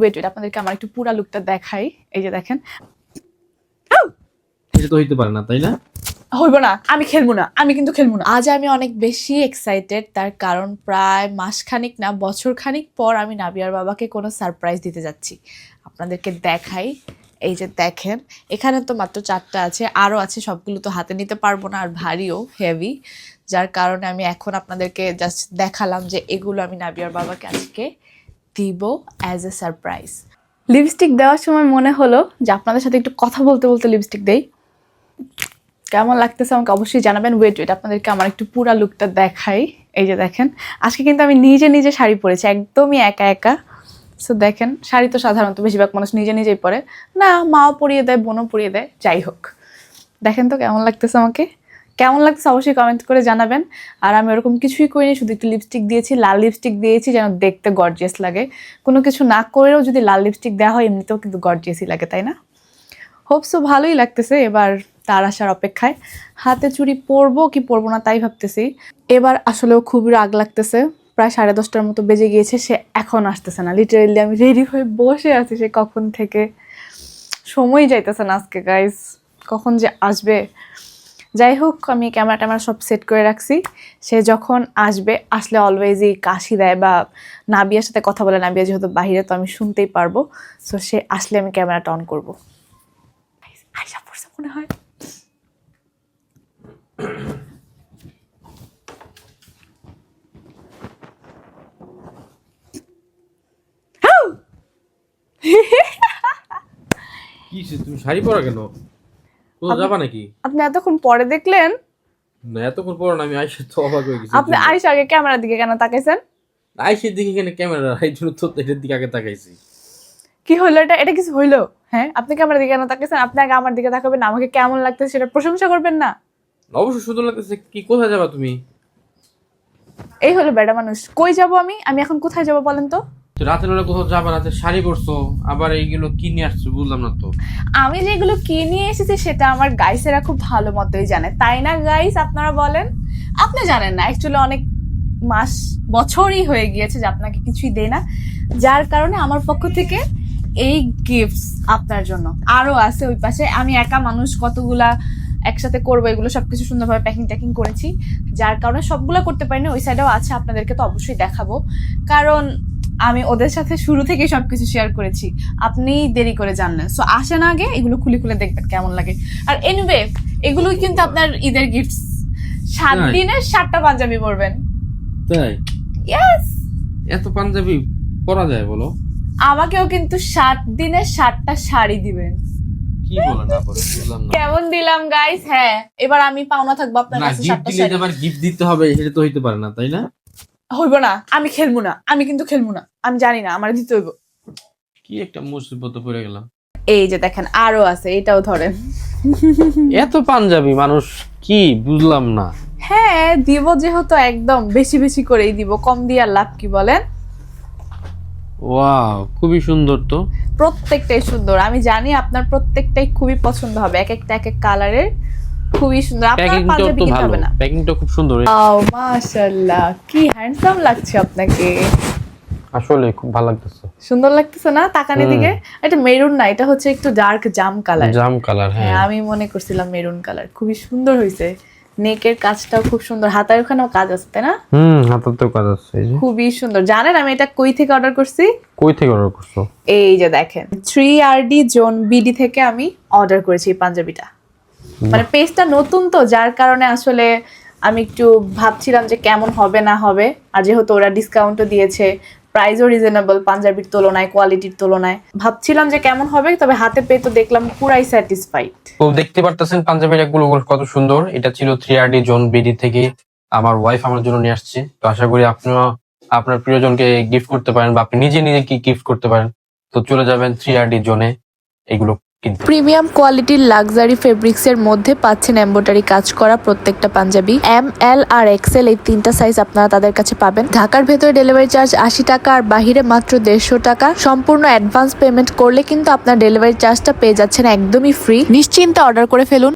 Wait wait আপনাদেরকে আমার একটু পুরা লুকটা দেখাই। এই যে দেখেন। এটা তো হইতে পারে না তাই না? হইব না আমি খেলব না আমি কিন্তু খেলব না। আজ আমি অনেক বেশি এক্সাইটেড তার কারণ প্রায় মাসখানিক না বছর খানিক পর আমি নাবিয়ার বাবাকে কোনো সারপ্রাইজ দিতে যাচ্ছি। আপনাদেরকে দেখাই। এই যে দেখেন এখানে তো মাত্র চারটা আছে আরও আছে সবগুলো তো হাতে নিতে পারব না আর ভারীও হেভি যার কারণে আমি এখন আপনাদেরকে জাস্ট দেখালাম যে এগুলো আমি নাবিয়ার বাবাকে আজকে দিব অ্যাজ এ সারপ্রাইজ লিপস্টিক দেওয়ার সময় মনে হলো যে আপনাদের সাথে একটু কথা বলতে বলতে লিপস্টিক দেই। কেমন লাগতেছে আমাকে অবশ্যই জানাবেন। ওয়েট ওয়েট আপনাদেরকে আমার একটু পুরা লুকটা দেখাই। এই যে দেখেন, আজকে কিন্তু আমি নিজে নিজে শাড়ি পরেছি, একদমই একা একা। সো দেখেন, শাড়ি তো সাধারণত বেশিরভাগ মানুষ নিজে নিজেই পরে। না, মাও পরিয়ে দেয়, বোনও পরিয়ে দেয়, যাই হোক। দেখেন তো কেমন লাগতেছে আমাকে। কেমন লাগছে অবশ্যই কমেন্ট করে জানাবেন। আর আমি ওরকম কিছুই করিনি, শুধু একটু লিপস্টিক দিয়েছি, লাল লিপস্টিক দিয়েছি যেন দেখতে গর্জিয়াস লাগে। কোনো কিছু না করেও যদি লাল লিপস্টিক দেওয়া হয়, এমনিতেও কিন্তু গর্জিয়াসই লাগে, তাই না? হোপসো ভালোই লাগতেছে এবার তার আসার অপেক্ষায়। হাতে চুড়ি পরবো কি পরবো না তাই ভাবতেছি। এবার আসলেও খুবই রাগ লাগতেছে। প্রায় সাড়ে দশটার মতো বেজে গিয়েছে, সে এখন আসতেছে না। লিটারেলি আমি রেডি হয়ে বসে আছি সে কখন থেকে। সময় যাইতেছে না আজকে গাইজ কখন যে আসবে। যাই হোক, আমি ক্যামেরা ট্যামেরা সব সেট করে রাখছি। সে যখন আসবে, আসলে অলওয়েজই কাশি দেয় বা নাবিয়ার সাথে কথা বলে, নাবিয়া যেহেতু বাহিরে, তো আমি শুনতেই পারব। সো সে আসলে আমি ক্যামেরাটা অন করব। মনে হয়। কি তুমি শাড়ি পরা কেন? কোথাও যাবা নাকি? আপনি এতক্ষণ পরে দেখলেন? না এতক্ষণ পর না আমি আইসে তো অবাক হয়ে গেছি আপনি আয়সা আগে ক্যামেরার দিকে কেন তাকাইছেন? আইসের দিকে এখানে ক্যামেরা এই জন্য তো এটার দিকে আগে তাকাইছি। কি হলো এটা? এটা কিছু হইল? হ্যাঁ আপনি ক্যামেরার দিকে কেন তাকাইছেন? আপনি আগে আমার দিকে তাকাবেন আমাকে কেমন লাগতেছে সেটা প্রশংসা করবেন না? অবশ্যই সুন্দর লাগতেছে কি কোথায় যাবা তুমি? এই হলো বেড়া মানুষ। কই যাব আমি? আমি এখন কোথায় যাব বলেন তো? তো রাতের বেলা কোথাও যাবা, রাতে শাড়ি পরছো, আবার এইগুলো কি নিয়ে আসছো বুঝলাম না তো। আমি যেগুলো কি নিয়ে এসেছি সেটা আমার গাইসেরা খুব ভালো মতোই জানে। তাই না, গাইস, আপনারা বলেন? আপনি জানেন না অ্যাকচুয়ালি অনেক মাস, বছরই হয়ে গিয়েছে যে আপনাকে কিছুই দেয় না। যার কারণে আমার পক্ষ থেকে এই গিফটস আপনার জন্য। আরও আছে ওই পাশে, আমি একা মানুষ, কতগুলা একসাথে করব, এগুলো সবকিছু সুন্দরভাবে প্যাকিং ট্যাকিং করেছি। যার কারণে সবগুলো করতে পারিনি, ওই সাইডেও আছে, আপনাদেরকে তো অবশ্যই দেখাবো। কারণ আমি ওদের সাথে শুরু থেকে সবকিছু শেয়ার করেছি। আপনি দেরি করে জানলেন সো আসেন আগে এগুলো খুলে খুলে দেখবেন কেমন লাগে। আর এনিওয়ে এগুলোই কিন্তু আপনার ঈদের গিফটস সাত? দিনের সাতটা পাঞ্জাবি পরবেন। তাই? ইয়েস এত পাঞ্জাবি পরা যায় বলো? আমাকেও কিন্তু সাত দিনের সাতটা শাড়ি দিবেন। কি না না। কেমন দিলাম গাইস হ্যাঁ এবার আমি পাওনা থাকব আপনার কাছে সাতটা শাড়ি। গিফট দিতে হবে সেটা তো হইতে পারে না তাই না? হইব না আমি খেলব না আমি কিন্তু খেলব না আমি জানি না আমার দিতে হইব। কি একটা মুসিবত পড়ে গেলাম। এই যে দেখেন আরও আছে এটাও ধরেন। এত পাঞ্জাবি মানুষ কি বুঝলাম না। হ্যাঁ দিব যেহেতু একদম বেশি বেশি করেই দিব কম দিয়ে আর লাভ কি বলেন? ওয়াও খুবই সুন্দর তো। প্রত্যেকটাই সুন্দর আমি জানি আপনার প্রত্যেকটাই খুবই পছন্দ হবে এক একটা এক এক কালারের। খুবই সুন্দর। আপনার পাঞ্জাবি কিনতে হবে না। প্যাকিংটা খুব সুন্দর। আও মাশাআল্লাহ কি হ্যান্ডসাম লাগছে আপনাকে। আসলে খুব ভালো লাগতেছে। সুন্দর লাগতেছে না তাকানি দিকে? এটা মেরুন না এটা হচ্ছে একটু ডার্ক জাম কালার জাম কালার হ্যাঁ। হ্যাঁ আমি মনে করছিলাম মেরুন কালার খুবই সুন্দর হয়েছে। নেকের কাজটাও খুব সুন্দর। হাতার ওখানেও কাজ আছে তাই না? হুম হাতের তো কাজ আছে খুবই সুন্দর। জানেন আমি এটা কই থেকে অর্ডার করছি? কই থেকে অর্ডার করছ? এই যে দেখেন three R D zone BD থেকে আমি অর্ডার করেছি এই পাঞ্জাবিটা। মানে পেজটা নতুন তো যার কারণে আসলে আমি একটু ভাবছিলাম যে কেমন হবে না হবে। আর যেহেতু ওরা ডিসকাউন্টও দিয়েছে প্রাইসও রিজনেবল পাঞ্জাবির তুলনায় কোয়ালিটির তুলনায়। ভাবছিলাম যে কেমন হবে তবে হাতে পেয়ে তো দেখলাম পুরাই স্যাটিসফাইড তো দেখতে পারতেছেন পাঞ্জাবিরগুলো কত সুন্দর। এটা ছিল three R D zone BD থেকে আমার ওয়াইফ আমার জন্য নিয়ে আসছে। তো আশা করি আপনিও আপনার প্রিয়জনকে গিফট করতে পারেন বা আপনি নিজে নিজে কি গিফট করতে পারেন। তো চলে যাবেন থ্রি আর ডি জোনে এগুলো প্রিমিয়াম কোয়ালিটির লাক্সারি ফেব্রিক্স এর মধ্যে পাচ্ছেন এম্ব্রয়ডারি কাজ করা প্রত্যেকটা পাঞ্জাবি। এম, এল আর এক্সেল এই তিনটা সাইজ আপনারা তাদের কাছে পাবেন। ঢাকার ভেতরে ডেলিভারি চার্জ আশি টাকা আর বাহিরে মাত্র দেড়শো টাকা। সম্পূর্ণ অ্যাডভান্স পেমেন্ট করলে কিন্তু আপনার ডেলিভারি চার্জটা পেয়ে যাচ্ছেন একদমই ফ্রি নিশ্চিন্তে অর্ডার করে ফেলুন।